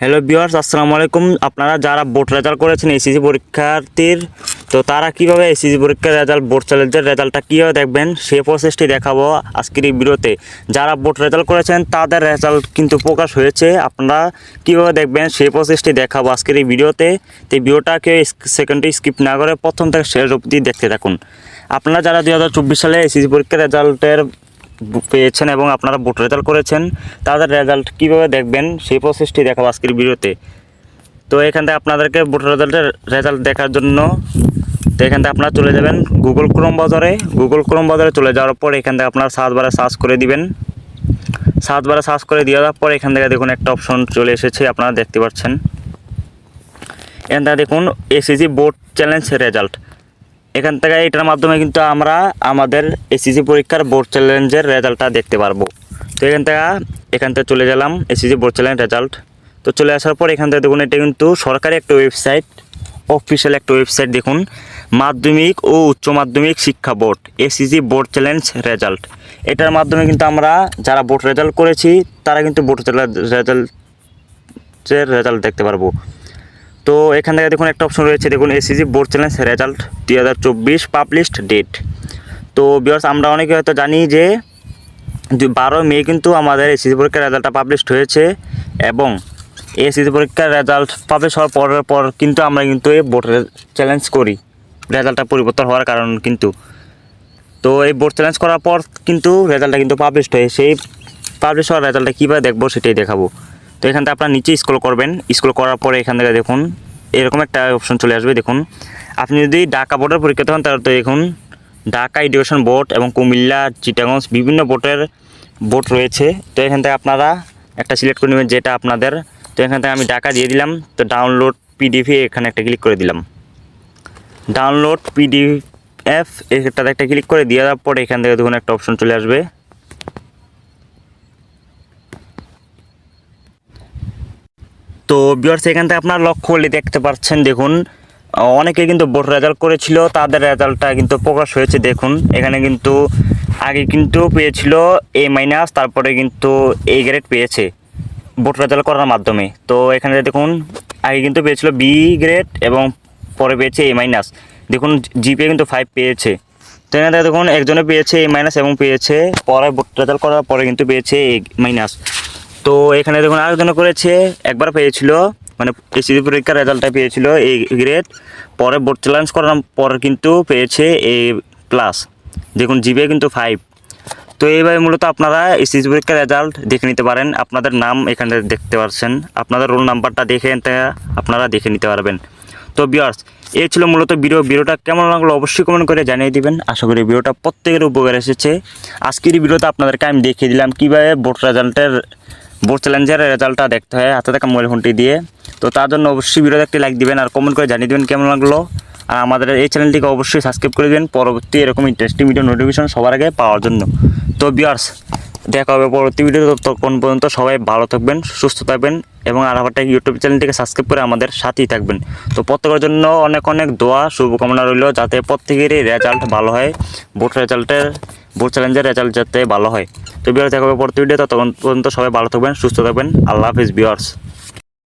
Hello বিওয়ার্স আসসালামু আলাইকুম। আপনারা যারা বোর্ড রেজাল্ট করেছেন এসিসি পরীক্ষার্থীর, তো তারা কীভাবে এসিসি পরীক্ষার রেজাল্ট বোর্ড চ্যালেঞ্জের রেজাল্টটা কীভাবে দেখবেন, সেই প্রসেসটি দেখাবো আজকের এই ভিডিওতে। যারা বোর্ড রেজাল্ট করেছেন, তাদের রেজাল্ট কিন্তু প্রকাশ হয়েছে। আপনারা কীভাবে দেখবেন, সেই প্রসেসটি দেখাবো আজকের এই ভিডিওতে। তো ভিডিওটাকে সেকেন্ডে স্কিপ না করে প্রথম থেকে শেষ অবধি দেখতে থাকুন। আপনারা যারা দু হাজার চব্বিশ সালে এসিসি পরীক্ষার রেজাল্টের পেয়েছেন এবং আপনারা বোর্ড রেজাল্ট করেছেন, তাদের রেজাল্ট কীভাবে দেখবেন সেই প্রসেসটি দেখাবো আজকের ভিডিওতে। তো এখান থেকে আপনাদেরকে বোর্ড রেজাল্টের রেজাল্ট দেখার জন্য, তো এখান থেকে আপনারা চলে যাবেন গুগল ক্রোম বাজারে। গুগল ক্রোম বাজারে চলে যাওয়ার পর এখান থেকে আপনারা সার্চ বারে সার্চ করে দিবেন। সার্চ বারে সার্চ করে দিয়ে দেওয়ার পর এখান থেকে দেখুন একটা অপশন চলে এসেছে, আপনারা দেখতে পাচ্ছেন। এখান থেকে দেখুন এসিজি বোর্ড চ্যালেঞ্জ রেজাল্ট এখান থেকে এটার মাধ্যমে কিন্তু আমরা আমাদের এসিজি পরীক্ষার বোর্ড চ্যালেঞ্জের রেজাল্টটা দেখতে পারব। তো এখান থেকে এখান থেকে চলে গেলাম এসিজি বোর্ড চ্যালেঞ্জ রেজাল্ট তো চলে আসার পর এখান থেকে দেখুন, এটা কিন্তু সরকারি একটা ওয়েবসাইট অফিসিয়াল একটা ওয়েবসাইট দেখুন, মাধ্যমিক ও উচ্চ মাধ্যমিক শিক্ষা board ACG board challenge result এটার মাধ্যমে কিন্তু আমরা যারা বোর্ড রেজাল্ট করেছি, তারা কিন্তু বোর্ড রেজাল্টের রেজাল্ট দেখতে পারব। তো এখান থেকে দেখুন একটা অপশন রয়েছে, দেখুন এসিজি বোর্ড চ্যালেঞ্জ রেজাল্ট দুই হাজার চব্বিশ পাবলিশড ডেট তো বিয়ার্স আমরা অনেকে হয়তো জানি যে দু- বারো মে কিন্তু আমাদের এসিজি পরীক্ষার রেজাল্টটা পাবলিশড হয়েছে এবং এসিজি পরীক্ষার রেজাল্ট পাবলিশ হওয়ার পরের পর কিন্তু আমরা কিন্তু এই বোর্ড চ্যালেঞ্জ করি। রেজাল্টটা পরিবর্তন হওয়ার কারণ কিন্তু। তো এই বোর্ড চ্যালেঞ্জ করার পর কিন্তু রেজাল্টটা কিন্তু পাবলিশড হয় সেই পাবলিশ হওয়ার রেজাল্টটা কীভাবে দেখব সেটাই দেখাবো। তো এখান থেকে আপনার নিচে স্ক্রল করবেন। স্ক্রল করার পরে এখান থেকে দেখুন, এরকম একটা অপশন চলে আসবে, দেখুন। আপনি যদি ঢাকা বোর্ডের পরীক্ষাতে হন তাহলে তো দেখুন, ঢাকা এডুকেশন বোর্ড এবং কুমিল্লা চিটাগঞ্জ বিভিন্ন বোর্ডের বোর্ড রয়েছে। তো এখান থেকে আপনারা একটা সিলেক্ট করে নেবেন যেটা আপনাদের। তো এখান থেকে আমি ঢাকা দিয়ে দিলাম। তো ডাউনলোড পিডিএফ এখানে একটা ক্লিক করে দিলাম। ডাউনলোড পিডিএফ এটাতে একটা ক্লিক করে দিয়ে দেওয়ার পরে এখান থেকে দেখুন একটা অপশন চলে আসবে। তো বিয়ার্স এখান থেকে আপনার লক্ষ্য করলে দেখতে পাচ্ছেন, দেখুন অনেকে কিন্তু বোর্ড রেজাল্ট করেছিল, তাদের রেজাল্টটা কিন্তু প্রকাশ হয়েছে, দেখুন, এখানে কিন্তু আগে কিন্তু পেয়েছিল এ মাইনাস তারপরে কিন্তু এ গ্রেড পেয়েছে বোর্ড রেজাল্ট করার মাধ্যমে। তো এখানে দেখুন, আগে কিন্তু পেয়েছিল বি গ্রেড এবং পরে পেয়েছে এ মাইনাস দেখুন জিপিএ কিন্তু ফাইভ পেয়েছে। তো এখানে দেখুন, একজনে পেয়েছে এ মাইনাস এবং পেয়েছে, পরে বোর্ড রেজাল্ট করার পরে কিন্তু পেয়েছে এ মাইনাস তো এখানে দেখুন আরেকজন করেছে, একবার পেয়েছিল মানে এসিডি পরীক্ষার রেজাল্টটা পেয়েছিল এ গ্রেড পরে বোর্ড চ্যালেঞ্জ করার পর কিন্তু পেয়েছে এ প্লাস দেখুন জিবে কিন্তু ফাইভ তো এইভাবে মূলত আপনারা এসিসি পরীক্ষার রেজাল্ট দেখে নিতে পারেন, আপনাদের নাম এখানে দেখতে পাচ্ছেন আপনাদের রোল নাম্বারটা দেখে আপনারা দেখে নিতে পারবেন। তো বিয়ার্স এই ছিল মূলত ভিডিও ভিডিওটা কেমন লাগল অবশ্যই কমেন্ট করে জানিয়ে দিবেন। আশা করি ভিডিওটা প্রত্যেকের উপকার এসেছে। আজকের এই ভিডিওতে আপনাদেরকে আমি দেখিয়ে দিলাম কীভাবে বোর্ড রেজাল্টের বোর্ড চ্যালেঞ্জের রেজাল্টটা দেখতে হয়, হাতে থাকা মোবাইল ফোনটি দিয়ে। তো তার জন্য অবশ্যই ভিডিওতে একটি লাইক দিবেন আর কমেন্ট করে জানিয়ে দেবেন কেমন লাগল। আর আমাদের এই চ্যানেলটিকে অবশ্যই সাবস্ক্রাইব করে দেবেন। পরবর্তী এরকম ইন্টারেস্টিং ভিডিও নোটিফিকেশন সবার আগে পাওয়ার জন্য। তো বিয়ার্স দেখা হবে পরবর্তী ভিডিওতে ততক্ষণ পর্যন্ত সবাই ভালো থাকবেন, সুস্থ থাকবেন এবং আর একটা ইউটিউব চ্যানেলটিকে সাবস্ক্রাইব করে আমাদের সাথেই থাকবেন। তো প্রত্যেকের জন্য অনেক অনেক দোয়া, শুভকামনা রইল যাতে প্রত্যেকেরই রেজাল্ট ভালো হয়। বোর্ড রেজাল্টের বোর্ড চ্যালেঞ্জের রেজাল্ট যাতে ভালো হয়। তো বিয়ার্স দেখা হবে পরবর্তী ভিডিও ততক্ষণ পর্যন্ত সবাই ভালো থাকবেন, সুস্থ থাকবেন। আল্লাহ হাফিজ বিয়ার্স